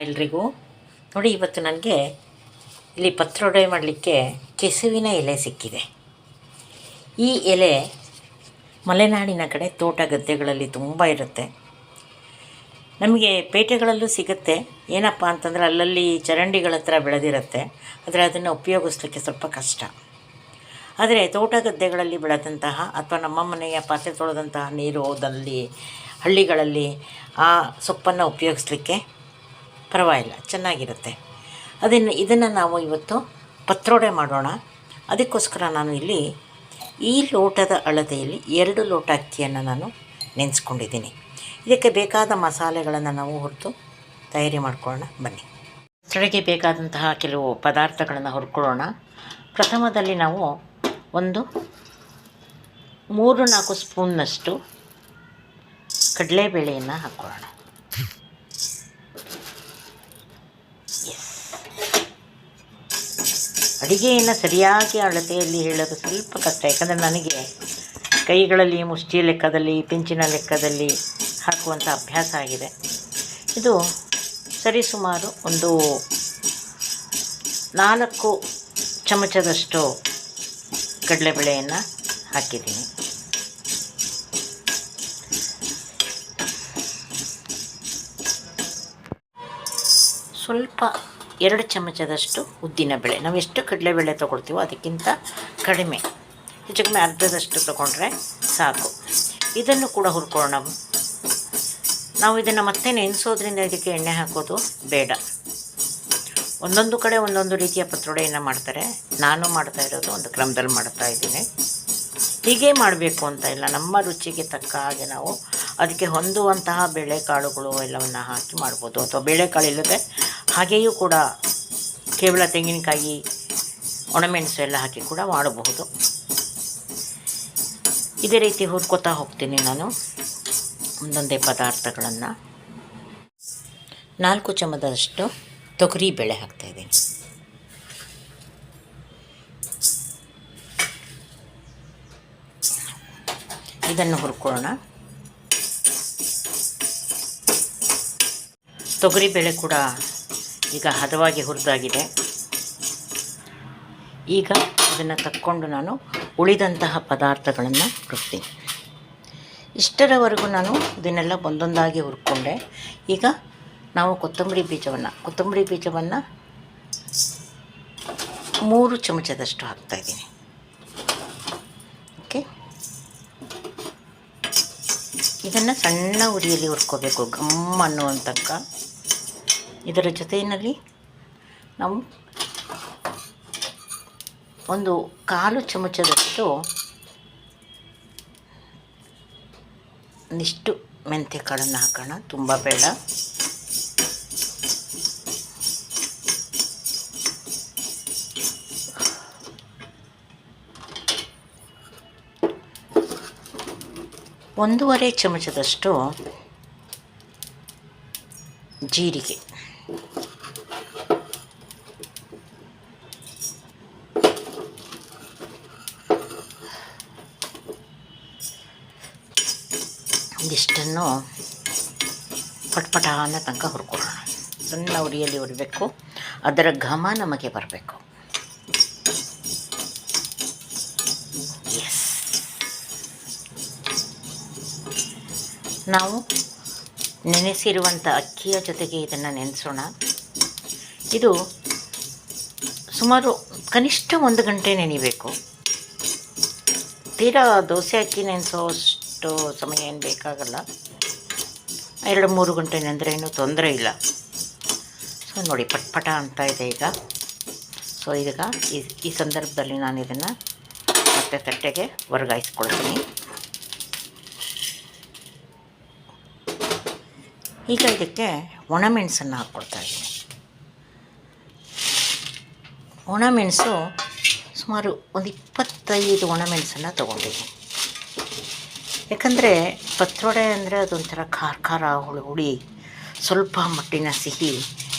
ಎಲ್ರಿಗೂ. ನೋಡಿ, ಇವತ್ತು ನನಗೆ ಇಲ್ಲಿ ಪತ್ರೊಡೆ ಮಾಡಲಿಕ್ಕೆ ಕೆಸುವಿನ ಎಲೆ ಸಿಕ್ಕಿದೆ. ಈ ಎಲೆ ಮಲೆನಾಡಿನ ಕಡೆ ತೋಟ ಗದ್ದೆಗಳಲ್ಲಿ ತುಂಬ ಇರುತ್ತೆ. ನಮಗೆ ಪೇಟೆಗಳಲ್ಲೂ ಸಿಗುತ್ತೆ. ಏನಪ್ಪ ಅಂತಂದರೆ ಅಲ್ಲಲ್ಲಿ ಚರಂಡಿಗಳ ಹತ್ರ ಬೆಳೆದಿರುತ್ತೆ. ಆದರೆ ಅದನ್ನು ಉಪಯೋಗಿಸ್ಲಿಕ್ಕೆ ಸ್ವಲ್ಪ ಕಷ್ಟ. ಆದರೆ ತೋಟ ಗದ್ದೆಗಳಲ್ಲಿ ಬೆಳೆದಂತಹ ಅಥವಾ ನಮ್ಮ ಮನೆಯ ಪಾತ್ರೆ ತೊಳೆದಂತಹ ನೀರು ಹೋದಲ್ಲಿ ಹಳ್ಳಿಗಳಲ್ಲಿ ಆ ಸೊಪ್ಪನ್ನು ಉಪಯೋಗಿಸ್ಲಿಕ್ಕೆ ಪರವಾಗಿಲ್ಲ, ಚೆನ್ನಾಗಿರುತ್ತೆ. ಅದನ್ನು ಇದನ್ನು ನಾವು ಇವತ್ತು ಪತ್ರೊಡೆ ಮಾಡೋಣ. ಅದಕ್ಕೋಸ್ಕರ ನಾನು ಇಲ್ಲಿ ಈ ಲೋಟದ ಅಳತೆಯಲ್ಲಿ ಎರಡು ಲೋಟ ಅಕ್ಕಿಯನ್ನು ನಾನು ನೆನೆಸ್ಕೊಂಡಿದ್ದೀನಿ. ಇದಕ್ಕೆ ಬೇಕಾದ ಮಸಾಲೆಗಳನ್ನು ನಾವು ಹುರಿದು ತಯಾರಿ ಮಾಡ್ಕೊಳ್ಳೋಣ. ಬನ್ನಿ. ಪತ್ರೊಡೆಗೆ ಬೇಕಾದಂತಹ ಕೆಲವು ಪದಾರ್ಥಗಳನ್ನು ಹುರ್ಕೊಳ್ಳೋಣ. ಪ್ರಥಮದಲ್ಲಿ ನಾವು ಒಂದು ಮೂರು ನಾಲ್ಕು ಸ್ಪೂನ್ನಷ್ಟು ಕಡಲೆಬೇಳೆಯನ್ನು ಹಾಕ್ಕೊಳ್ಳೋಣ. ಅಡಿಗೆಯನ್ನು ಸರಿಯಾಗಿ ಅಳತೆಯಲ್ಲಿ ಹೇಳೋದು ಸ್ವಲ್ಪ ಕಷ್ಟ. ಯಾಕಂದರೆ ನನಗೆ ಕೈಗಳಲ್ಲಿ ಮುಷ್ಟಿ ಲೆಕ್ಕದಲ್ಲಿ, ಪಿಂಚಿನ ಲೆಕ್ಕದಲ್ಲಿ ಹಾಕುವಂಥ ಅಭ್ಯಾಸ ಆಗಿದೆ. ಇದು ಸರಿಸುಮಾರು ಒಂದು ನಾಲ್ಕು ಚಮಚದಷ್ಟು ಕಡಲೆಬೇಳೆಯನ್ನು ಹಾಕಿದ್ದೀನಿ. ಸ್ವಲ್ಪ ಎರಡು ಚಮಚದಷ್ಟು ಉದ್ದಿನಬೇಳೆ ನಾವು ಎಷ್ಟು ಕಡಲೆಬೇಳೆ ತೊಗೊಳ್ತೀವೋ ಅದಕ್ಕಿಂತ ಕಡಿಮೆ. ಹೆಚ್ಚು ಕಮ್ಮಿ ಅರ್ಧದಷ್ಟು ತೊಗೊಂಡ್ರೆ ಸಾಕು. ಇದನ್ನು ಕೂಡ ಹುರ್ಕೊಳ್ಳೋಣ. ನಾವು ಇದನ್ನು ಮತ್ತೆ ನೆನೆಸೋದ್ರಿಂದ ಇದಕ್ಕೆ ಎಣ್ಣೆ ಹಾಕೋದು ಬೇಡ. ಒಂದೊಂದು ಕಡೆ ಒಂದೊಂದು ರೀತಿಯ ಪತ್ರೊಡೆಯನ್ನು ಮಾಡ್ತಾರೆ. ನಾನು ಮಾಡ್ತಾ ಇರೋದು ಒಂದು ಕ್ರಮದಲ್ಲಿ ಮಾಡ್ತಾ ಇದ್ದೀನಿ. ಹೀಗೆ ಮಾಡಬೇಕು ಅಂತ ಇಲ್ಲ. ನಮ್ಮ ರುಚಿಗೆ ತಕ್ಕ ಹಾಗೆ ನಾವು ಅದಕ್ಕೆ ಹೊಂದುವಂತಹ ಬೇಳೆಕಾಳುಗಳು ಎಲ್ಲವನ್ನು ಹಾಕಿ ಮಾಡ್ಬೋದು. ಅಥವಾ ಬೇಳೆಕಾಳು ಇಲ್ಲದೆ ಹಾಗೆಯೂ ಕೂಡ ಕೇವಲ ತೆಂಗಿನಕಾಯಿ ಒಣಮೆಣಸು ಎಲ್ಲ ಹಾಕಿ ಕೂಡ ಮಾಡಬಹುದು. ಇದೇ ರೀತಿ ಹುರ್ಕೋತಾ ಹೋಗ್ತೀನಿ ನಾನು. ಒಂದೊಂದೇ ಪದಾರ್ಥಗಳನ್ನು. ನಾಲ್ಕು ಚಮಚದಷ್ಟು ತೊಗರಿ ಬೇಳೆ ಹಾಕ್ತಾಯಿದ್ದೀನಿ ಇದನ್ನು ಹುರ್ಕೊಳ್ಳೋಣ. ತೊಗರಿಬೇಳೆ ಕೂಡ ಈಗ ಹದವಾಗಿ ಹುರಿದಾಗಿದೆ. ಈಗ ಅದನ್ನು ತಕ್ಕೊಂಡು ನಾನು ಉಳಿದಂತಹ ಪದಾರ್ಥಗಳನ್ನು ಹುರ್ತೀನಿ ಇಷ್ಟರವರೆಗೂ ನಾನು ಇದನ್ನೆಲ್ಲ ಒಂದೊಂದಾಗಿ ಹುರ್ಕೊಂಡೆ. ಈಗ ನಾವು ಕೊತ್ತಂಬರಿ ಬೀಜವನ್ನು ಕೊತ್ತಂಬರಿ ಬೀಜವನ್ನು ಮೂರು ಚಮಚದಷ್ಟು ಹಾಕ್ತಾಯಿದ್ದೀನಿ ಓಕೆ ಇದನ್ನು ಸಣ್ಣ ಉರಿಯಲ್ಲಿ ಹುರ್ಕೋಬೇಕು ಗಮ್ ಅನ್ನುವಂಥ ತನಕ ಇದರ ಜೊತೆಯಲ್ಲಿ ನಾವು ಒಂದು ಕಾಲು ಚಮಚದಷ್ಟು ನಿಷ್ಟು ಮೆಂತ್ಯ ಕಾಳನ್ನು ಹಾಕೋಣ. ತುಂಬ ಬೇಡ. ಒಂದೂವರೆ ಚಮಚದಷ್ಟು ಜೀರಿಗೆ. ಇದಿಷ್ಟನ್ನು ಪಟ್ಪಟ ಅನ್ನೋ ತನಕ ಹುರ್ಕೊಳ್ಳೋಣ. ಸಣ್ಣ ಉರಿಯಲ್ಲಿ ಹುರಿಬೇಕು. ಅದರ ಘಮ ನಮಗೆ ಬರಬೇಕು. ನಾವು ನೆನೆಸಿರುವಂಥ ಅಕ್ಕಿಯ ಜೊತೆಗೆ ಇದನ್ನು ನೆನೆಸೋಣ. ಇದು ಸುಮಾರು ಕನಿಷ್ಠ ಒಂದು ಗಂಟೆ ನೆನಿಬೇಕು. ತೀರಾ ದೋಸೆ ಅಕ್ಕಿ ನೆನೆಸೋಷ್ಟು ಸಮಯ ಏನು ಬೇಕಾಗಲ್ಲ. ಎರಡು ಮೂರು ಗಂಟೆ ನೆಂದರೆ ಏನೂ ತೊಂದರೆ ಇಲ್ಲ. ಸೊ ನೋಡಿ ಪಟ್ಪಟ ಅಂತ ಇದೆ ಈಗ. ಸೊ ಈಗ ಈ ಸಂದರ್ಭದಲ್ಲಿ ನಾನು ಇದನ್ನು ಮತ್ತೆ ತಟ್ಟೆಗೆ ವರ್ಗಾಯಿಸ್ಕೊಳ್ತೀನಿ. ಈಗ ಇದಕ್ಕೆ ಒಣಮೆಣಸನ್ನು ಹಾಕ್ಕೊಳ್ತಾ ಇದ್ದೀನಿ. ಒಣಮೆಣಸು ಸುಮಾರು ಒಂದು ಇಪ್ಪತ್ತೈದು ಒಣಮೆಣಸನ್ನು ತೊಗೊಂಡಿದ್ದೀನಿ. ಯಾಕಂದರೆ ಪತ್ರೊಡೆ ಅಂದರೆ ಅದೊಂಥರ ಖಾರ ಖಾರ ಹುಳಿ ಹುಳಿ, ಸ್ವಲ್ಪ ಮಟ್ಟಿನ ಸಿಹಿ,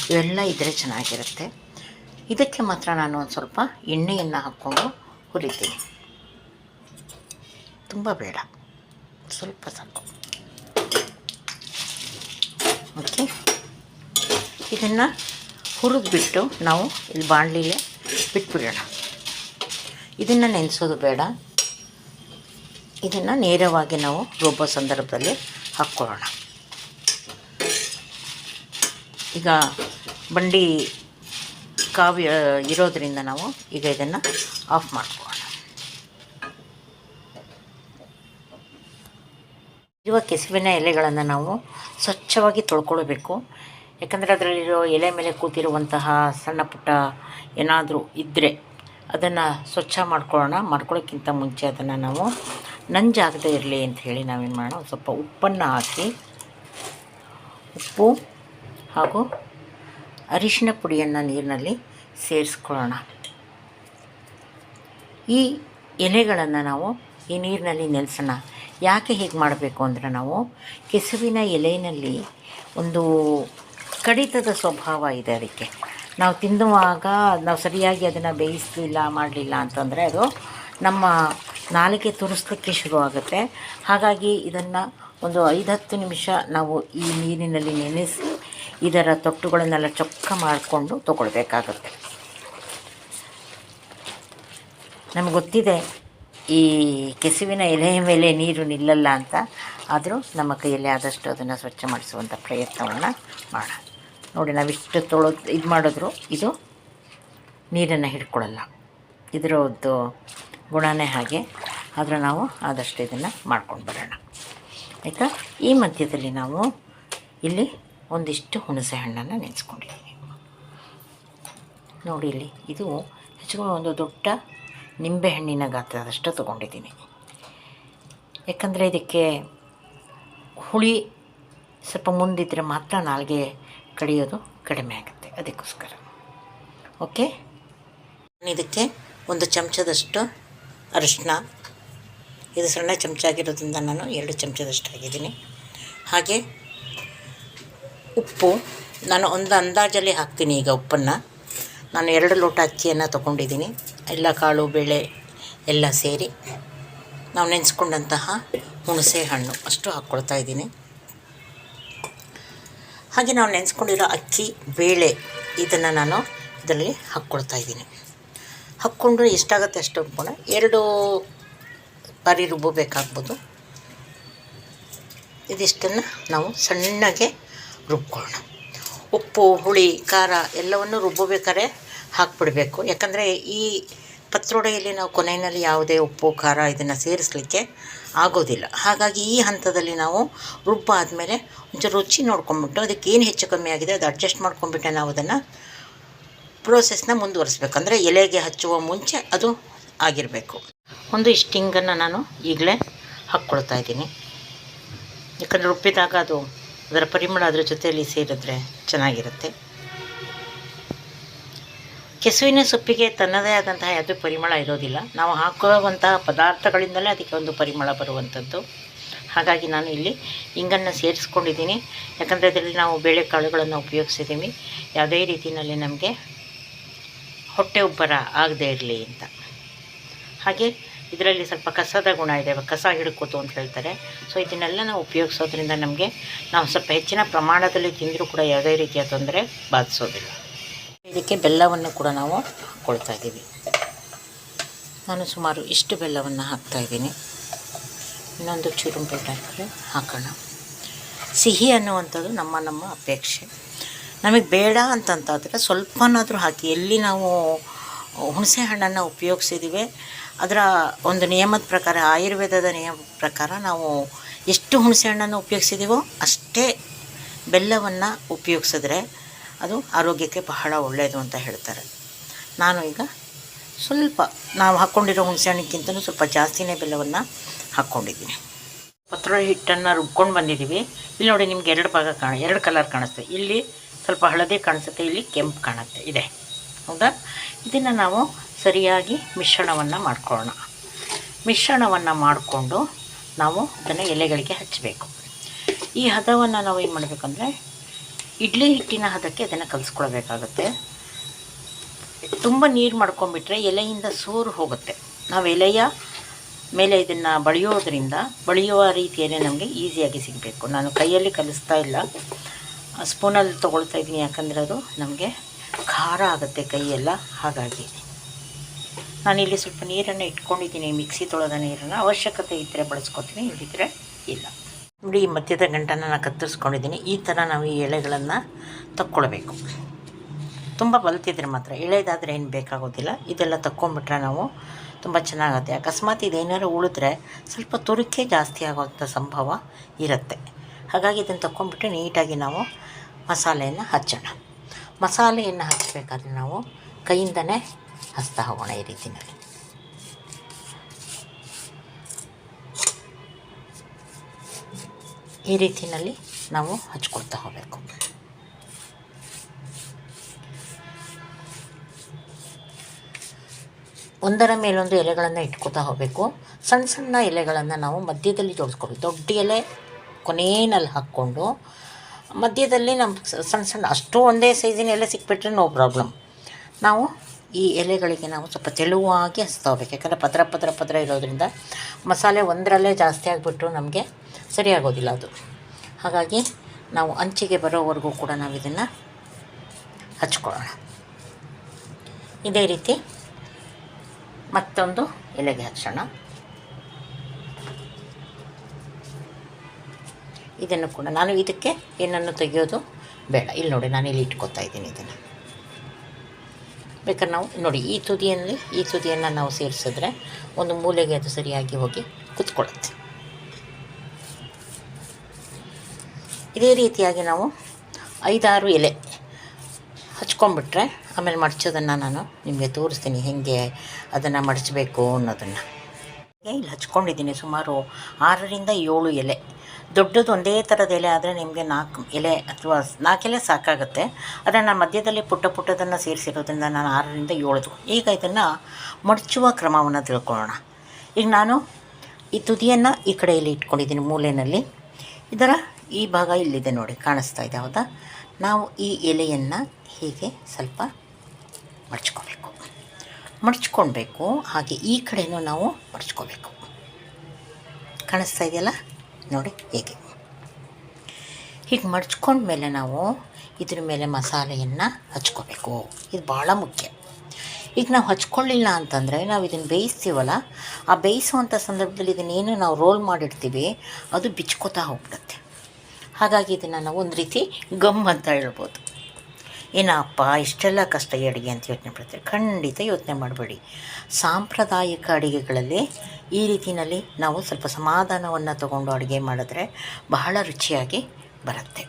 ಇವೆಲ್ಲ ಇದ್ದರೆ ಚೆನ್ನಾಗಿರುತ್ತೆ. ಇದಕ್ಕೆ ಮಾತ್ರ ನಾನು ಒಂದು ಸ್ವಲ್ಪ ಎಣ್ಣೆಯನ್ನು ಹಾಕ್ಕೊಂಡು ಹುರಿತೀನಿ. ತುಂಬ ಬೇಡ. ಸ್ವಲ್ಪ ಸಾಕು. ಓಕೆ. ಇದನ್ನು ಹುರಿದ್ಬಿಟ್ಟು ನಾವು ಇಲ್ಲಿ ಬಾಣಲಿಗೆ ಬಿಟ್ಬಿಡೋಣ. ಇದನ್ನು ನೆನೆಸೋದು ಬೇಡ. ಇದನ್ನು ನೇರವಾಗಿ ನಾವು ರುಬ್ಬೋ ಸಂದರ್ಭದಲ್ಲಿ ಹಾಕ್ಕೊಳ್ಳೋಣ. ಈಗ ಬಂಡಿ ಕಾವ್ಯ ಇರೋದರಿಂದ ನಾವು ಈಗ ಇದನ್ನು ಆಫ್ ಮಾಡ್ಕೊಳ್ಳೋಣ ಇರುವ ಕೆಸುವಿನ ಎಲೆಗಳನ್ನು ನಾವು ಸ್ವಚ್ಛವಾಗಿ ತೊಳ್ಕೊಳ್ಬೇಕು. ಯಾಕಂದರೆ ಅದರಲ್ಲಿರೋ ಎಲೆ ಮೇಲೆ ಕೂತಿರುವಂತಹ ಸಣ್ಣ ಪುಟ್ಟ ಏನಾದರೂ ಇದ್ದರೆ ಅದನ್ನು ಸ್ವಚ್ಛ ಮಾಡ್ಕೊಳ್ಳೋಣ. ಮಾಡ್ಕೊಳ್ಳೋಕ್ಕಿಂತ ಮುಂಚೆ ಅದನ್ನು ನಾವು ನಂಜಾಗದೇ ಇರಲಿ ಅಂತ ಹೇಳಿ ನಾವೇನು ಮಾಡೋಣ, ಒಂದು ಸ್ವಲ್ಪ ಉಪ್ಪನ್ನು ಹಾಕಿ, ಉಪ್ಪು ಹಾಗೂ ಅರಿಶಿನ ಪುಡಿಯನ್ನು ನೀರಿನಲ್ಲಿ ಸೇರಿಸ್ಕೊಳ್ಳೋಣ. ಈ ಎಲೆಗಳನ್ನು ನಾವು ಈ ನೀರಿನಲ್ಲಿ ನೆಲೆಸೋಣ. ಯಾಕೆ ಹೀಗೆ ಮಾಡಬೇಕು ಅಂದರೆ ನಾವು ಕೆಸುವಿನ ಎಲೆಯಲ್ಲಿ ಒಂದು ಕಡಿತದ ಸ್ವಭಾವ ಇದೆ ಅದಕ್ಕೆ. ನಾವು ತಿನ್ನುವಾಗ ನಾವು ಸರಿಯಾಗಿ ಅದನ್ನು ಬೇಯಿಸಲಿಲ್ಲ, ಮಾಡಲಿಲ್ಲ ಅಂತಂದರೆ ಅದು ನಮ್ಮ ನಾಲಿಗೆ ತುರಿಸ್ಲಿಕ್ಕೆ ಶುರುವಾಗುತ್ತೆ ಹಾಗಾಗಿ ಇದನ್ನು ಒಂದು ಐದು ಹತ್ತು ನಿಮಿಷ ನಾವು ಈ ನೀರಿನಲ್ಲಿ ನೆನೆಸಿ ಇದರ ತೊಟ್ಟುಗಳನ್ನೆಲ್ಲ ಚೊಕ್ಕ ಮಾಡಿಕೊಂಡು ತಗೊಳ್ಬೇಕಾಗುತ್ತೆ. ನಮ್ಗೆ ಗೊತ್ತಿದೆ ಈ ಕೆಸುವಿನ ಎಲೆಯ ಮೇಲೆ ನೀರು ನಿಲ್ಲಲ್ಲ ಅಂತ. ಆದರೂ ನಮ್ಮ ಕೈಯಲ್ಲಿ ಆದಷ್ಟು ಅದನ್ನು ಸ್ವಚ್ಛ ಮಾಡಿಸುವಂಥ ಪ್ರಯತ್ನವನ್ನು ಮಾಡೋಣ ನೋಡಿ, ನಾವಿಷ್ಟು ತೊಳೋ, ಇದು ಮಾಡಿದ್ರು, ಇದು ನೀರನ್ನು ಹಿಡ್ಕೊಳ್ಳಲ್ಲ. ಇದರದ್ದು ಗುಣನೇ ಹಾಗೆ. ಆದರೆ ನಾವು ಆದಷ್ಟು ಇದನ್ನು ಮಾಡ್ಕೊಂಡು ಬರೋಣ. ಆಯಿತಾ? ಈ ಮಧ್ಯದಲ್ಲಿ ನಾವು ಇಲ್ಲಿ ಒಂದಿಷ್ಟು ಹುಣಸೆ ಹಣ್ಣನ್ನು ನೆನೆಸ್ಕೊಂಡಿದ್ದೀವಿ ನೋಡಿ ಇಲ್ಲಿ, ಇದು ಹೆಚ್ಚು ಒಂದು ದೊಡ್ಡ ನಿಂಬೆಹಣ್ಣಿನ ಗಾತ್ರದಷ್ಟು ತೊಗೊಂಡಿದ್ದೀನಿ. ಯಾಕಂದರೆ ಇದಕ್ಕೆ ಹುಳಿ ಸ್ವಲ್ಪ ಮುಂದಿದ್ದರೆ ಮಾತ್ರ ನಾಲ್ಗೆ ಕಡಿಯೋದು ಕಡಿಮೆ ಆಗುತ್ತೆ. ಅದಕ್ಕೋಸ್ಕರ. ಓಕೆ? ಇದಕ್ಕೆ ಒಂದು ಚಮಚದಷ್ಟು ಅರಿಶಿನ. ಇದು ಸಣ್ಣ ಚಮಚ ಆಗಿರೋದ್ರಿಂದ ನಾನು ಎರಡು ಚಮಚದಷ್ಟು ಹಾಕಿದ್ದೀನಿ ಹಾಗೆ ಉಪ್ಪು. ನಾನು ಒಂದು ಅಂದಾಜಲ್ಲಿ ಹಾಕ್ತೀನಿ ಈಗ ಉಪ್ಪನ್ನು. ನಾನು ಎರಡು ಲೋಟ ಅಕ್ಕಿಯನ್ನು ತೊಗೊಂಡಿದ್ದೀನಿ. ಎಲ್ಲ ಕಾಳು, ಬೇಳೆ ಎಲ್ಲ ಸೇರಿ ನಾವು ನೆನೆಸ್ಕೊಂಡಂತಹ ಹುಣಸೆ ಹಣ್ಣು ಅಷ್ಟು ಹಾಕ್ಕೊಳ್ತಾ ಇದ್ದೀನಿ. ಹಾಗೆ ನಾವು ನೆನೆಸ್ಕೊಂಡಿರೋ ಅಕ್ಕಿ, ಬೇಳೆ ಇದನ್ನು ನಾನು ಇದರಲ್ಲಿ ಹಾಕ್ಕೊಳ್ತಾ ಇದ್ದೀನಿ. ಹಾಕ್ಕೊಂಡು ಎಷ್ಟಾಗುತ್ತೆ ಅಷ್ಟು ಕೂಡ ಎರಡು ಬಾರಿ ರುಬ್ಬಬೇಕಾಗ್ಬೋದು ಇದಿಷ್ಟನ್ನು ನಾವು ಸಣ್ಣಗೆ ರುಬ್ಕೊಳ್ಳೋಣ. ಉಪ್ಪು, ಹುಳಿ, ಖಾರ ಎಲ್ಲವನ್ನು ರುಬ್ಬಬೇಕಾದ್ರೆ ಹಾಕ್ಬಿಡಬೇಕು. ಯಾಕಂದರೆ ಈ ಪತ್ರೊಡೆಯಲ್ಲಿ ನಾವು ಕೊನೆಯಲ್ಲಿ ಯಾವುದೇ ಉಪ್ಪು, ಖಾರ ಇದನ್ನು ಸೇರಿಸಲಿಕ್ಕೆ ಆಗೋದಿಲ್ಲ. ಹಾಗಾಗಿ ಈ ಹಂತದಲ್ಲಿ ನಾವು ರುಬ್ಬಾದಮೇಲೆ ಒಂಚೂರು ರುಚಿ ನೋಡ್ಕೊಂಬಿಟ್ಟು ಅದಕ್ಕೆ ಏನು ಹೆಚ್ಚು ಕಮ್ಮಿ ಆಗಿದೆ ಅದು ಅಡ್ಜಸ್ಟ್ ಮಾಡ್ಕೊಂಬಿಟ್ಟೆ ನಾವು ಅದನ್ನು ಪ್ರೋಸೆಸ್ನ ಮುಂದುವರಿಸ್ಬೇಕು. ಅಂದರೆ ಎಲೆಗೆ ಹಚ್ಚುವ ಮುಂಚೆ ಅದು ಆಗಿರಬೇಕು. ಒಂದು ಇಷ್ಟು ಹಿಂಗನ್ನು ನಾನು ಈಗಲೇ ಹಾಕ್ಕೊಳ್ತಾ ಇದ್ದೀನಿ. ಯಾಕಂದರೆ ರುಬ್ಬಿದಾಗ ಅದು ಅದರ ಪರಿಮಳ ಅದರ ಜೊತೆಯಲ್ಲಿ ಸೇರಿದ್ರೆ ಚೆನ್ನಾಗಿರುತ್ತೆ. ಕೆಸುವಿನ ಸೊಪ್ಪಿಗೆ ತನ್ನದೇ ಆದಂತಹ ಯಾವುದೇ ಪರಿಮಳ ಇರೋದಿಲ್ಲ. ನಾವು ಹಾಕುವಂತಹ ಪದಾರ್ಥಗಳಿಂದಲೇ ಅದಕ್ಕೆ ಒಂದು ಪರಿಮಳ ಬರುವಂಥದ್ದು. ಹಾಗಾಗಿ ನಾನು ಇಲ್ಲಿ ಇಂಗನ್ನು ಸೇರಿಸ್ಕೊಂಡಿದ್ದೀನಿ. ಯಾಕಂದರೆ ಇದರಲ್ಲಿ ನಾವು ಬೇಳೆಕಾಳುಗಳನ್ನು ಉಪಯೋಗಿಸಿದ್ದೀವಿ. ಯಾವುದೇ ರೀತಿಯಲ್ಲಿ ನಮಗೆ ಹೊಟ್ಟೆ ಉಬ್ಬರ ಆಗದೇ ಇರಲಿ ಅಂತ. ಹಾಗೆ ಇದರಲ್ಲಿ ಸ್ವಲ್ಪ ಕಸದ ಗುಣ ಇದೆ. ಕಸ ಹಿಡ್ಕೋತು ಅಂತ ಹೇಳ್ತಾರೆ. ಸೊ ಇದನ್ನೆಲ್ಲ ನಾವು ಉಪಯೋಗಿಸೋದ್ರಿಂದ ನಮಗೆ ನಾವು ಸ್ವಲ್ಪ ಹೆಚ್ಚಿನ ಪ್ರಮಾಣದಲ್ಲಿ ತಿಂದರೂ ಕೂಡ ಯಾವುದೇ ರೀತಿಯ ತೊಂದರೆ ಬಾಧಿಸೋದಿಲ್ಲ. ಇದಕ್ಕೆ ಬೆಲ್ಲವನ್ನು ಕೂಡ ನಾವು ಹಾಕ್ಕೊಳ್ತಾ ಇದ್ದೀವಿ. ನಾನು ಸುಮಾರು ಇಷ್ಟು ಬೆಲ್ಲವನ್ನು ಹಾಕ್ತಾ ಇದ್ದೀನಿ. ಇನ್ನೊಂದು ಚೂರು ಬೆಲ್ಲ ಹಾಕೋಣ. ಸಿಹಿ ಅನ್ನುವಂಥದ್ದು ನಮ್ಮ ನಮ್ಮ ಅಪೇಕ್ಷೆ. ನಮಗೆ ಬೇಡ ಅಂತಂತಾದರೆ ಸ್ವಲ್ಪನಾದರೂ ಹಾಕಿ, ಎಲ್ಲಿ ನಾವು ಹುಣಸೆ ಹಣ್ಣನ್ನು ಉಪಯೋಗಿಸಿದ್ದೀವಿ, ಅದರ ಒಂದು ನಿಯಮದ ಪ್ರಕಾರ, ಆಯುರ್ವೇದದ ನಿಯಮದ ಪ್ರಕಾರ ನಾವು ಎಷ್ಟು ಹುಣಸೆ ಹಣ್ಣನ್ನು ಉಪಯೋಗಿಸಿದ್ದೀವೋ ಅಷ್ಟೇ ಬೆಲ್ಲವನ್ನು ಉಪಯೋಗಿಸಿದ್ರೆ ಅದು ಆರೋಗ್ಯಕ್ಕೆ ಬಹಳ ಒಳ್ಳೆಯದು ಅಂತ ಹೇಳ್ತಾರೆ. ನಾನು ಈಗ ಸ್ವಲ್ಪ ನಾವು ಹಾಕ್ಕೊಂಡಿರೋ ಹಣ್ಣಿಗಿಂತಲೂ ಸ್ವಲ್ಪ ಜಾಸ್ತಿನೇ ಬೆಲ್ಲವನ್ನು ಹಾಕ್ಕೊಂಡಿದ್ದೀನಿ ಪತ್ರೊಡೆ ಹಿಟ್ಟನ್ನು ರುಬ್ಕೊಂಡು ಬಂದಿದ್ದೀವಿ ಇಲ್ಲಿ ನೋಡಿ ನಿಮ್ಗೆ ಎರಡು ಭಾಗ ಕಾಣ, ಎರಡು ಕಲರ್ ಕಾಣಿಸುತ್ತೆ ಇಲ್ಲಿ ಸ್ವಲ್ಪ ಹಳದಿ ಕಾಣಿಸುತ್ತೆ ಇಲ್ಲಿ ಕೆಂಪು ಕಾಣುತ್ತೆ, ಇದೆ. ಹೌದಾ? ಇದನ್ನು ನಾವು ಸರಿಯಾಗಿ ಮಿಶ್ರಣವನ್ನು ಮಾಡ್ಕೊಳ್ಳೋಣ. ಮಿಶ್ರಣವನ್ನು ಮಾಡಿಕೊಂಡು ನಾವು ಅದನ್ನು ಎಲೆಗಳಿಗೆ ಹಚ್ಚಬೇಕು ಈ ಹದವನ್ನು ನಾವು ಏನು ಮಾಡಬೇಕಂದ್ರೆ ಇಡ್ಲಿ ಹಿಟ್ಟಿನ ಹದಕ್ಕೆ ಅದನ್ನು ಕಲಿಸ್ಕೊಳ್ಬೇಕಾಗತ್ತೆ. ತುಂಬ ನೀರು ಮಾಡ್ಕೊಂಬಿಟ್ರೆ ಎಲೆಯಿಂದ ಸೋರು ಹೋಗುತ್ತೆ. ನಾವು ಎಲೆಯ ಮೇಲೆ ಇದನ್ನು ಬಳಿಯೋದ್ರಿಂದ, ಬಳಿಯುವ ರೀತಿಯಲ್ಲೇ ನಮಗೆ ಈಸಿಯಾಗಿ ಸಿಗಬೇಕು. ನಾನು ಕೈಯಲ್ಲಿ ಕಲಿಸ್ತಾ ಇಲ್ಲ. ಸ್ಪೂನಲ್ಲಿ ತೊಗೊಳ್ತಾ ಇದ್ದೀನಿ ಯಾಕಂದರೆ ಅದು ನಮಗೆ ಖಾರ ಆಗುತ್ತೆ ಕೈಯೆಲ್ಲ. ಹಾಗಾಗಿ ನಾನಿಲ್ಲಿ ಸ್ವಲ್ಪ ನೀರನ್ನು ಇಟ್ಕೊಂಡಿದ್ದೀನಿ, ಮಿಕ್ಸಿ ತೊಳೆದ ನೀರನ್ನು. ಅವಶ್ಯಕತೆ ಇದ್ದರೆ ಬಳಸ್ಕೊತೀನಿ ಇಲ್ಲದಿದ್ದರೆ ಇಲ್ಲ. ನೋಡಿ, ಈ ಮಧ್ಯದ ಗಂಟನ್ನು ನಾನು ಕತ್ತರಿಸ್ಕೊಂಡಿದ್ದೀನಿ. ಈ ಥರ ನಾವು ಈ ಎಳೆಗಳನ್ನು ತಕ್ಕೊಳ್ಬೇಕು. ತುಂಬ ಬಲ್ತಿದ್ರೆ ಮಾತ್ರ. ಎಳೆದಾದರೆ ಏನು ಬೇಕಾಗೋದಿಲ್ಲ. ಇದೆಲ್ಲ ತಕ್ಕೊಂಬಿಟ್ರೆ ನಾವು ತುಂಬ ಚೆನ್ನಾಗುತ್ತೆ. ಅಕಸ್ಮಾತ್ ಇದೇನಾರು ಉಳಿದ್ರೆ ಸ್ವಲ್ಪ ತುರಿಕೆ ಜಾಸ್ತಿ ಆಗೋವಂಥ ಸಂಭವ ಇರುತ್ತೆ. ಹಾಗಾಗಿ ಇದನ್ನು ತಕ್ಕೊಂಡ್ಬಿಟ್ಟು ನೀಟಾಗಿ ನಾವು ಮಸಾಲೆಯನ್ನು ಹಚ್ಚೋಣ. ಮಸಾಲೆಯನ್ನು ಹಚ್ಚಬೇಕಾದ್ರೆ ನಾವು ಕೈಯಿಂದನೇ ಹಚ್ತಾ ಹೋಗೋಣ ಈ ರೀತಿಯಲ್ಲಿ ಈ ರೀತಿಯಲ್ಲಿ ನಾವು ಹಚ್ಕೊಳ್ತಾ ಹೋಗಬೇಕು. ಒಂದರ ಮೇಲೊಂದು ಎಲೆಗಳನ್ನು ಇಟ್ಕೊತಾ ಹೋಗಬೇಕು. ಸಣ್ಣ ಸಣ್ಣ ಎಲೆಗಳನ್ನು ನಾವು ಮಧ್ಯದಲ್ಲಿ ಜೋಡಿಸ್ಕೊಬೇಕು ದೊಡ್ಡ ಎಲೆ ಕೊನೆಯಲ್ಲಿ ಹಾಕ್ಕೊಂಡು ಮಧ್ಯದಲ್ಲಿ ನಮ್ಮ ಸಣ್ಣ ಸಣ್ಣ ಅಷ್ಟು ಒಂದೇ ಸೈಜಿನ ಎಲೆ ಸಿಕ್ಬಿಟ್ರೆ ನೋ ಪ್ರಾಬ್ಲಮ್ ನಾವು ಈ ಎಲೆಗಳಿಗೆ ನಾವು ಸ್ವಲ್ಪ ತೆಳುವಾಗಿ ಹಚ್ತಾ ಹೋಗ್ಬೇಕು. ಯಾಕಂದರೆ ಪದ್ರ ಪದ್ರ ಪದ್ರ ಇರೋದ್ರಿಂದ ಮಸಾಲೆ ಒಂದರಲ್ಲೇ ಜಾಸ್ತಿ ಆಗಿಬಿಟ್ಟು ನಮಗೆ ಸರಿಯಾಗೋದಿಲ್ಲ ಅದು. ಹಾಗಾಗಿ ನಾವು ಅಂಚಿಗೆ ಬರೋವರೆಗೂ ಕೂಡ ನಾವು ಇದನ್ನು ಹಚ್ಕೊಳ್ಳೋಣ. ಇದೇ ರೀತಿ ಮತ್ತೊಂದು ಎಲೆಗೆ ಹಚ್ಚೋಣ. ಇದನ್ನು ಕೂಡ ನಾನು ಇದಕ್ಕೆ ಏನನ್ನು ತೆಗೆಯೋದು ಬೇಡ. ಇಲ್ಲಿ ನೋಡಿ, ನಾನು ಇಲ್ಲಿ ಇಟ್ಕೊತಾ ಇದ್ದೀನಿ ಇದನ್ನು. ಬೇಕಾದ್ರೆ ನಾವು ನೋಡಿ, ಈ ತುದಿಯಲ್ಲಿ, ಈ ತುದಿಯನ್ನು ನಾವು ಸೇರಿಸಿದ್ರೆ ಒಂದು ಮೂಲೆಗೆ ಅದು ಸರಿಯಾಗಿ ಹೋಗಿ ಕುತ್ಕೊಳ್ಳುತ್ತೆ. ಇದೇ ರೀತಿಯಾಗಿ ನಾವು ಐದಾರು ಎಲೆ ಹಚ್ಕೊಂಡ್ಬಿಟ್ರೆ ಆಮೇಲೆ ಮಡಚೋದನ್ನು ನಾನು ನಿಮಗೆ ತೋರಿಸ್ತೀನಿ ಹೇಗೆ ಅದನ್ನು ಮಡಚಬೇಕು ಅನ್ನೋದನ್ನು. ಇಲ್ಲಿ ಹಚ್ಕೊಂಡಿದ್ದೀನಿ ಸುಮಾರು ಆರರಿಂದ ಏಳು ಎಲೆ. ದೊಡ್ಡದು ಒಂದೇ ಥರದ ಎಲೆ ಆದರೆ ನಿಮಗೆ ನಾಲ್ಕು ಎಲೆ ಅಥವಾ ನಾಲ್ಕು ಎಲೆ ಸಾಕಾಗುತ್ತೆ. ಆದರೆ ನಾನು ಮಧ್ಯದಲ್ಲಿ ಪುಟ್ಟ ಪುಟ್ಟದನ್ನು ಸೇರಿಸಿರೋದ್ರಿಂದ ನಾನು ಆರರಿಂದ ಏಳದು. ಈಗ ಇದನ್ನು ಮಡಚುವ ಕ್ರಮವನ್ನು ತಿಳ್ಕೊಳ್ಳೋಣ. ಈಗ ನಾನು ಈ ತುದಿಯನ್ನು ಈ ಕಡೆಯಲ್ಲಿ ಇಟ್ಕೊಂಡಿದ್ದೀನಿ ಮೂಲೆಯಲ್ಲಿ. ಇದರ ಈ ಭಾಗ ಇಲ್ಲಿದೆ ನೋಡಿ, ಕಾಣಿಸ್ತಾ ಇದೆ, ಹೌದಾ? ನಾವು ಈ ಎಲೆಯನ್ನು ಹೀಗೆ ಸ್ವಲ್ಪ ಮಡ್ಚ್ಕೋಬೇಕು ಮಡ್ಚ್ಕೊಳ್ಬೇಕು ಹಾಗೆ ಈ ಕಡೆಯೂ ನಾವು ಮಡ್ಚ್ಕೋಬೇಕು ಕಾಣಿಸ್ತಾ ಇದೆಯಲ್ಲ? ನೋಡಿ ಹೇಗೆ. ಹೀಗೆ ಮಡ್ಚ್ಕೊಂಡ್ಮೇಲೆ ನಾವು ಇದ್ರ ಮೇಲೆ ಮಸಾಲೆಯನ್ನು ಹಚ್ಕೋಬೇಕು. ಇದು ಭಾಳ ಮುಖ್ಯ. ಈಗ ನಾವು ಹಚ್ಕೊಳ್ಳಿಲ್ಲ ಅಂತಂದರೆ ನಾವು ಇದನ್ನು ಬೇಯಿಸ್ತೀವಲ್ಲ, ಆ ಬೇಯಿಸುವಂಥ ಸಂದರ್ಭದಲ್ಲಿ ಇದನ್ನೇನು ನಾವು ರೋಲ್ ಮಾಡಿರ್ತೀವಿ ಅದು ಬಿಚ್ಕೋತಾ ಹೋಗ್ಬಿಡುತ್ತೆ. ಹಾಗಾಗಿ ಇದನ್ನು ನಾವು ಒಂದು ರೀತಿ ಗಮ್ ಅಂತ ಹೇಳ್ಬೋದು. ಏನಪ್ಪ, ಇಷ್ಟೆಲ್ಲ ಕಷ್ಟ ಈ ಅಡುಗೆ ಅಂತ ಯೋಚನೆ ಮಾಡ್ತಾರೆ ಖಂಡಿತ ಯೋಚನೆ ಮಾಡಬೇಡಿ. ಸಾಂಪ್ರದಾಯಿಕ ಅಡುಗೆಗಳಲ್ಲಿ ಈ ರೀತಿಯಲ್ಲಿ ನಾವು ಸ್ವಲ್ಪ ಸಮಾಧಾನವನ್ನು ತಗೊಂಡು ಅಡುಗೆ ಮಾಡಿದ್ರೆ ಬಹಳ ರುಚಿಯಾಗಿ ಬರುತ್ತೆ.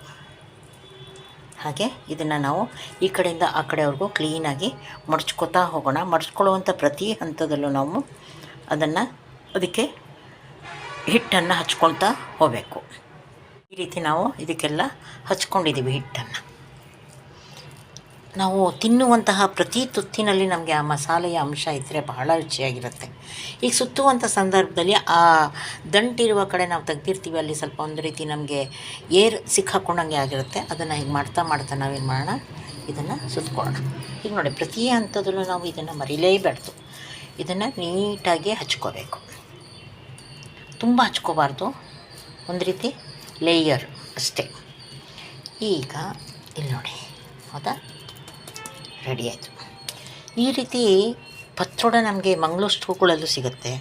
ಹಾಗೆ ಇದನ್ನು ನಾವು ಈ ಕಡೆಯಿಂದ ಆ ಕಡೆವರೆಗೂ ಕ್ಲೀನಾಗಿ ಮಡಚ್ಕೋತಾ ಹೋಗೋಣ. ಮಡಚ್ಕೊಳ್ಳುವಂಥ ಪ್ರತಿ ಹಂತದಲ್ಲೂ ನಾವು ಅದನ್ನು ಅದಕ್ಕೆ ಹಿಟ್ಟನ್ನು ಹಚ್ಕೊಳ್ತಾ ಹೋಗಬೇಕು. ಈ ರೀತಿ ನಾವು ಇದಕ್ಕೆಲ್ಲ ಹಚ್ಕೊಂಡಿದ್ದೀವಿ ಹಿಟ್ಟನ್ನು. ನಾವು ತಿನ್ನುವಂತಹ ಪ್ರತಿ ತುತ್ತಿನಲ್ಲಿ ನಮಗೆ ಆ ಮಸಾಲೆಯ ಅಂಶ ಇದ್ದರೆ ಬಹಳ ರುಚಿಯಾಗಿರುತ್ತೆ. ಈಗ ಸುತ್ತುವಂಥ ಸಂದರ್ಭದಲ್ಲಿ ಆ ದಂಟಿರುವ ಕಡೆ ನಾವು ತೆಗ್ದಿರ್ತೀವಿ, ಅಲ್ಲಿ ಸ್ವಲ್ಪ ಒಂದು ರೀತಿ ನಮಗೆ ಏರ್ ಸಿಕ್ಕಾಕೊಂಡಂಗೆ ಆಗಿರುತ್ತೆ. ಅದನ್ನು ಹೀಗೆ ಮಾಡ್ತಾ ಮಾಡ್ತಾ ನಾವೇನು ಮಾಡೋಣ, ಇದನ್ನು ಸುತ್ತಕೊಳ್ಳೋಣ ಈಗ ನೋಡಿ, ಪ್ರತಿ ಹಂತದಲ್ಲೂ ನಾವು ಇದನ್ನು ಮರಿಲೇಬಾರ್ದು. ಇದನ್ನು ನೀಟಾಗಿ ಹಚ್ಕೋಬೇಕು. ತುಂಬ ಹಚ್ಕೋಬಾರ್ದು. ಒಂದು ರೀತಿ ಲೇಯರ್ ಅಷ್ಟೇ. ಈಗ ಇಲ್ಲಿ ನೋಡಿ, ಹೌದಾ? ರೆಡಿ ಆಯಿತು. ಈ ರೀತಿ ಪತ್ರೋಡ ನಮಗೆ ಮಂಗಳೂರು ಸ್ಟೋವ್ಗಳಲ್ಲೂ ಸಿಗುತ್ತೆ.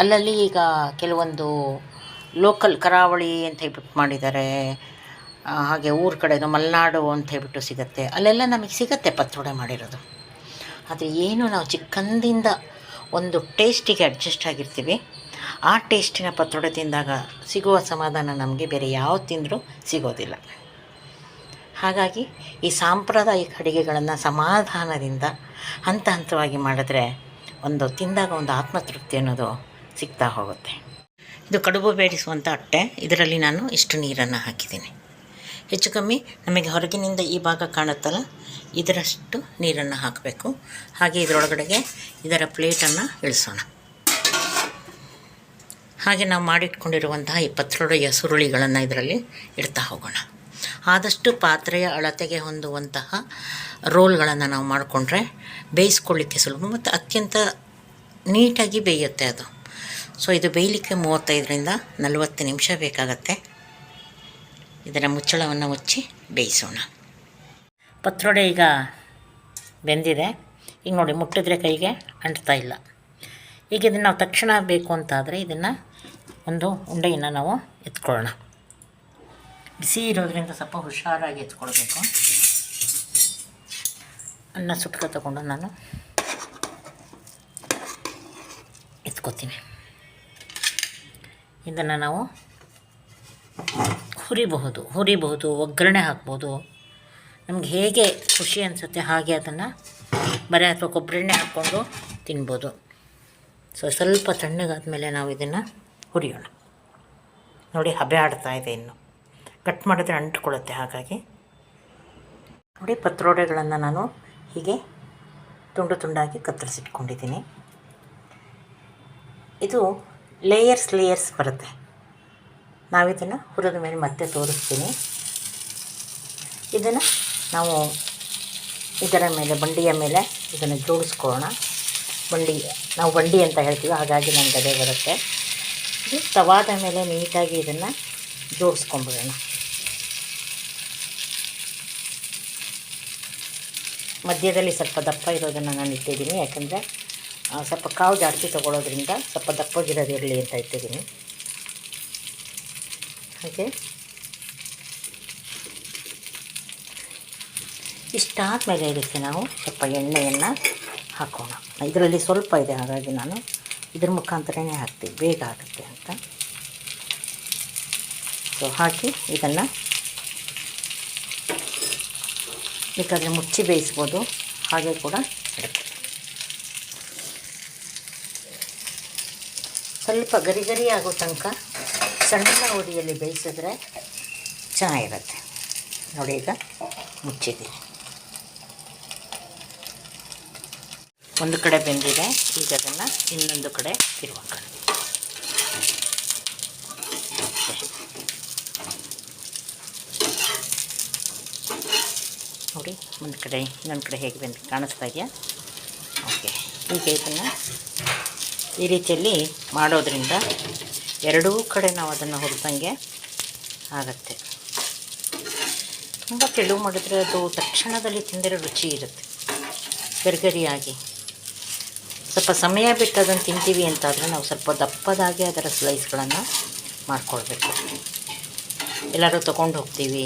ಅಲ್ಲಲ್ಲಿ ಈಗ ಕೆಲವೊಂದು ಲೋಕಲ್ ಕರಾವಳಿ ಅಂತ ಹೇಳ್ಬಿಟ್ಟು ಮಾಡಿದ್ದಾರೆ. ಹಾಗೆ ಊರ ಕಡೆದು ಮಲೆನಾಡು ಅಂತ ಹೇಳ್ಬಿಟ್ಟು ಸಿಗುತ್ತೆ. ಅಲ್ಲೆಲ್ಲ ನಮಗೆ ಸಿಗುತ್ತೆ ಪತ್ರೋಡೆ ಮಾಡಿರೋದು. ಆದರೆ ಏನು ನಾವು ಚಿಕ್ಕಂದಿಂದ ಒಂದು ಟೇಸ್ಟಿಗೆ ಅಡ್ಜಸ್ಟ್ ಆಗಿರ್ತೀವಿ. ಆ ಟೇಸ್ಟಿನ ಪತ್ರೊಡೆ ತಿಂದಾಗ ಸಿಗುವ ಸಮಾಧಾನ ನಮಗೆ ಬೇರೆ ಯಾವ ತಿಂದರೂ ಸಿಗೋದಿಲ್ಲ. ಹಾಗಾಗಿ ಈ ಸಾಂಪ್ರದಾಯಿಕ ಅಡುಗೆಗಳನ್ನು ಸಮಾಧಾನದಿಂದ ಹಂತ ಹಂತವಾಗಿ ಮಾಡಿದ್ರೆ ಒಂದು ತಿಂದಾಗ ಒಂದು ಆತ್ಮತೃಪ್ತಿ ಅನ್ನೋದು ಸಿಗ್ತಾ ಹೋಗುತ್ತೆ. ಇದು ಕಡುಬು ಬೇಡಿಸುವಂಥ ಅಟ್ಟೆ. ಇದರಲ್ಲಿ ನಾನು ಇಷ್ಟು ನೀರನ್ನು ಹಾಕಿದ್ದೀನಿ. ಹೆಚ್ಚು ಕಮ್ಮಿ ನಮಗೆ ಹೊರಗಿನಿಂದ ಈ ಭಾಗ ಕಾಣುತ್ತಲ್ಲ, ಇದರಷ್ಟು ನೀರನ್ನು ಹಾಕಬೇಕು. ಹಾಗೆ ಇದರೊಳಗಡೆಗೆ ಇದರ ಪ್ಲೇಟನ್ನು ಇಳಿಸೋಣ. ಹಾಗೆ ನಾವು ಮಾಡಿಟ್ಕೊಂಡಿರುವಂತಹ ಈ ಪತ್ರೊಡೆಯ ಸುರುಳಿಗಳನ್ನು ಇದರಲ್ಲಿ ಇಡ್ತಾ ಹೋಗೋಣ. ಆದಷ್ಟು ಪಾತ್ರೆಯ ಅಳತೆಗೆ ಹೊಂದುವಂತಹ ರೋಲ್ಗಳನ್ನು ನಾವು ಮಾಡಿಕೊಂಡ್ರೆ ಬೇಯಿಸ್ಕೊಳ್ಳಿಕ್ಕೆ ಸುಲಭ ಮತ್ತು ಅತ್ಯಂತ ನೀಟಾಗಿ ಬೇಯುತ್ತೆ ಅದು. ಸೊ, ಇದು ಬೇಯಲಿಕ್ಕೆ ಮೂವತ್ತೈದರಿಂದ ನಲವತ್ತು ನಿಮಿಷ ಬೇಕಾಗತ್ತೆ. ಇದರ ಮುಚ್ಚಳವನ್ನು ಮುಚ್ಚಿ ಬೇಯಿಸೋಣ. ಪತ್ರೊಡೆ ಈಗ ಬೆಂದಿದೆ. ಈಗ ನೋಡಿ, ಮುಟ್ಟಿದ್ರೆ ಕೈಗೆ ಅಂಟ್ತಾ ಇಲ್ಲ. ಈಗ ಇದನ್ನು ನಾವು ತಕ್ಷಣ ಬೇಕು ಅಂತಾದರೆ ಇದನ್ನು ಒಂದು ಉಂಡೆಯನ್ನು ನಾವು ಎತ್ಕೊಳ್ಳೋಣ. ಬಿಸಿ ಇರೋದ್ರಿಂದ ಸ್ವಲ್ಪ ಹುಷಾರಾಗಿ ಎತ್ಕೊಳ್ಬೇಕು. ಅನ್ನ ಸುಟ್ಕ ತಗೊಂಡು ನಾನು ಎತ್ಕೋತೀನಿ. ಇದನ್ನು ನಾವು ಹುರಿಬಹುದು ಹುರಿಬಹುದು, ಒಗ್ಗರಣೆ ಹಾಕ್ಬೋದು. ನಮ್ಗೆ ಹೇಗೆ ಖುಷಿ ಅನಿಸುತ್ತೆ ಹಾಗೆ ಅದನ್ನು ಬರೀ ಅಥವಾ ಕೊಬ್ಬರಿ ಎಣ್ಣೆ ಹಾಕ್ಕೊಂಡು ತಿನ್ಬೋದು. ಸೊ ಸ್ವಲ್ಪ ತಣ್ಣಗಾದ ಮೇಲೆ ನಾವು ಇದನ್ನು ಹುರಿಯೋಣ ನೋಡಿ ಹಬೆ ಆಡ್ತಾ ಇದೆ ಇನ್ನು. ಕಟ್ ಮಾಡಿದ್ರೆ ಅಂಟ್ಕೊಳ್ಳುತ್ತೆ ಹಾಗಾಗಿ. ನೋಡಿ ಪತ್ರೋಡೆಗಳನ್ನು ನಾನು ಹೀಗೆ ತುಂಡು ತುಂಡಾಗಿ ಕತ್ತರಿಸಿಟ್ಕೊಂಡಿದ್ದೀನಿ. ಇದು ಲೇಯರ್ಸ್ ಲೇಯರ್ಸ್ ಬರುತ್ತೆ. ನಾವಿದನ್ನು ಹುರಿದ ಮೇಲೆ ಮತ್ತೆ ತೋರಿಸ್ತೀನಿ. ಇದನ್ನು ನಾವು ಇದರ ಮೇಲೆ, ಬಂಡಿಯ ಮೇಲೆ ಇದನ್ನು ಜೋಡಿಸ್ಕೊಳ್ಳೋಣ. ಬಂಡಿ, ನಾವು ಬಂಡಿ ಅಂತ ಹೇಳ್ತೀವಿ, ಹಾಗಾಗಿ ನನಗೆ ಅದೇ ಬರುತ್ತೆ. ಇದು ತವಾದ ಮೇಲೆ ನೀಟಾಗಿ ಇದನ್ನು ಜೋಡಿಸ್ಕೊಂಬಿಡೋಣ. ಮಧ್ಯದಲ್ಲಿ ಸ್ವಲ್ಪ ದಪ್ಪ ಇರೋದನ್ನು ನಾನು ಇಟ್ಟಿದ್ದೀನಿ. ಯಾಕಂದರೆ ಸ್ವಲ್ಪ ಕಾವು ಜಾಸ್ತಿ ತೊಗೊಳೋದ್ರಿಂದ ಸ್ವಲ್ಪ ದಪ್ಪಗಿರೋದಿರಲಿ ಅಂತ ಇಟ್ಟಿದ್ದೀನಿ. ಹಾಗೆ. ಇಷ್ಟಾದಮೇಲೆ ಇದಕ್ಕೆ ನಾವು ಸ್ವಲ್ಪ ಎಣ್ಣೆಯನ್ನು ಹಾಕೋಣ. ಇದರಲ್ಲಿ ಸ್ವಲ್ಪ ಇದೆ, ಹಾಗಾಗಿ ನಾನು ಇದ್ರ ಮುಖಾಂತರನೇ ಹಾಕ್ತೀವಿ ಬೇಗ ಆಗುತ್ತೆ. ಸೊ ಹಾಕಿ ಇದನ್ನು ಬೇಕಾದರೆ ಮುಚ್ಚಿ ಬೇಯಿಸ್ಬೋದು. ಹಾಗೆ ಕೂಡ ಸ್ವಲ್ಪ ಗರಿ ಗರಿ ಆಗೋ ತನಕ ಸಣ್ಣ ಉರಿಯಲ್ಲಿ ಬೇಯಿಸಿದ್ರೆ ಚೆನ್ನಾಗಿರುತ್ತೆ. ನೋಡಿ ಈಗ ಮುಚ್ಚಿದ್ದೀನಿ. ಒಂದು ಕಡೆ ಬೆಂದಿದೆ, ಈಗ ಅದನ್ನು ಇನ್ನೊಂದು ಕಡೆ ತಿರುವಾಕೋಣ. ನೋಡಿ ಒಂದು ಕಡೆ, ಇನ್ನೊಂದು ಕಡೆ ಹೇಗೆ ಬಂದು ಕಾಣಿಸ್ತಾ ಇದೆಯಾ? ಓಕೆ ಈಗ ಇದನ್ನು ಈ ರೀತಿಯಲ್ಲಿ ಮಾಡೋದ್ರಿಂದ ಎರಡೂ ಕಡೆ ನಾವು ಅದನ್ನು ಹುರಿದಂಗೆ ಆಗುತ್ತೆ. ತುಂಬ ತೆಳು ಮಾಡಿದ್ರೆ ಅದು ತಕ್ಷಣದಲ್ಲಿ ತಿಂದರೆ ರುಚಿ ಇರುತ್ತೆ, ಗರಿಗರಿಯಾಗಿ. ಸ್ವಲ್ಪ ಸಮಯ ಬಿಟ್ಟು ಅದನ್ನು ತಿಂತೀವಿ ಅಂತಾದರೆ ನಾವು ಸ್ವಲ್ಪ ದಪ್ಪದಾಗಿ ಅದರ ಸ್ಲೈಸ್ಗಳನ್ನು ಮಾಡ್ಕೊಳ್ಬೇಕು. ಎಲ್ಲರೂ ತೊಗೊಂಡು ಹೋಗ್ತೀವಿ.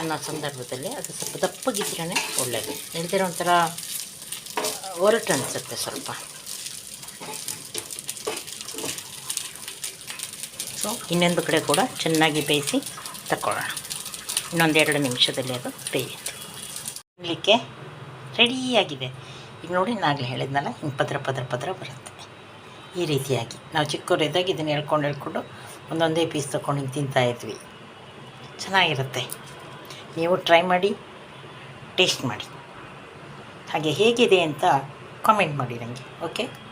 ಅನ್ನೋ ಸಂದರ್ಭದಲ್ಲಿ ಅದು ಸ್ವಲ್ಪ ದಪ್ಪಗಿದ್ರೇ ಒಳ್ಳೆಯದು ಇಲ್ದಿರೋ ಒಂಥರ ಒರಟು ಅನಿಸುತ್ತೆ ಸ್ವಲ್ಪ. ಸೊ ಇನ್ನೊಂದು ಕಡೆ ಕೂಡ ಚೆನ್ನಾಗಿ ಬೇಯಿಸಿ ತಗೊಳ್ಳೋಣ ಇನ್ನೊಂದೆರಡು ನಿಮಿಷದಲ್ಲಿ ಅದು ಬೇಯುತ್ತೆ. ತಿನ್ನಲಿಕ್ಕೆ ರೆಡಿಯಾಗಿದೆ. ಈಗ ನೋಡಿ ನಾಗಲೇ ಹೇಳಿದ್ನಲ್ಲ, ಹಿಂಗೆ ಪದ್ರ ಪದ್ರ ಪದ್ರ ಬರುತ್ತೆ. ಈ ರೀತಿಯಾಗಿ. ನಾವು ಚಿಕ್ಕವರಿದ್ದಾಗ ಇದನ್ನು ಹೇಳ್ಕೊಂಡು ಹೇಳ್ಕೊಂಡು ಒಂದೊಂದೇ ಪೀಸ್ ತೊಗೊಂಡು ಹಿಂಗೆ ತಿಂತಾಯಿದ್ವಿ ಚೆನ್ನಾಗಿರುತ್ತೆ. ನೀವು ಟ್ರೈ ಮಾಡಿ ಟೇಸ್ಟ್ ಮಾಡಿ. ಹಾಗೆ ಹೇಗಿದೆ ಅಂತ ಕಾಮೆಂಟ್ ಮಾಡಿ ನನಗೆ ಓಕೆ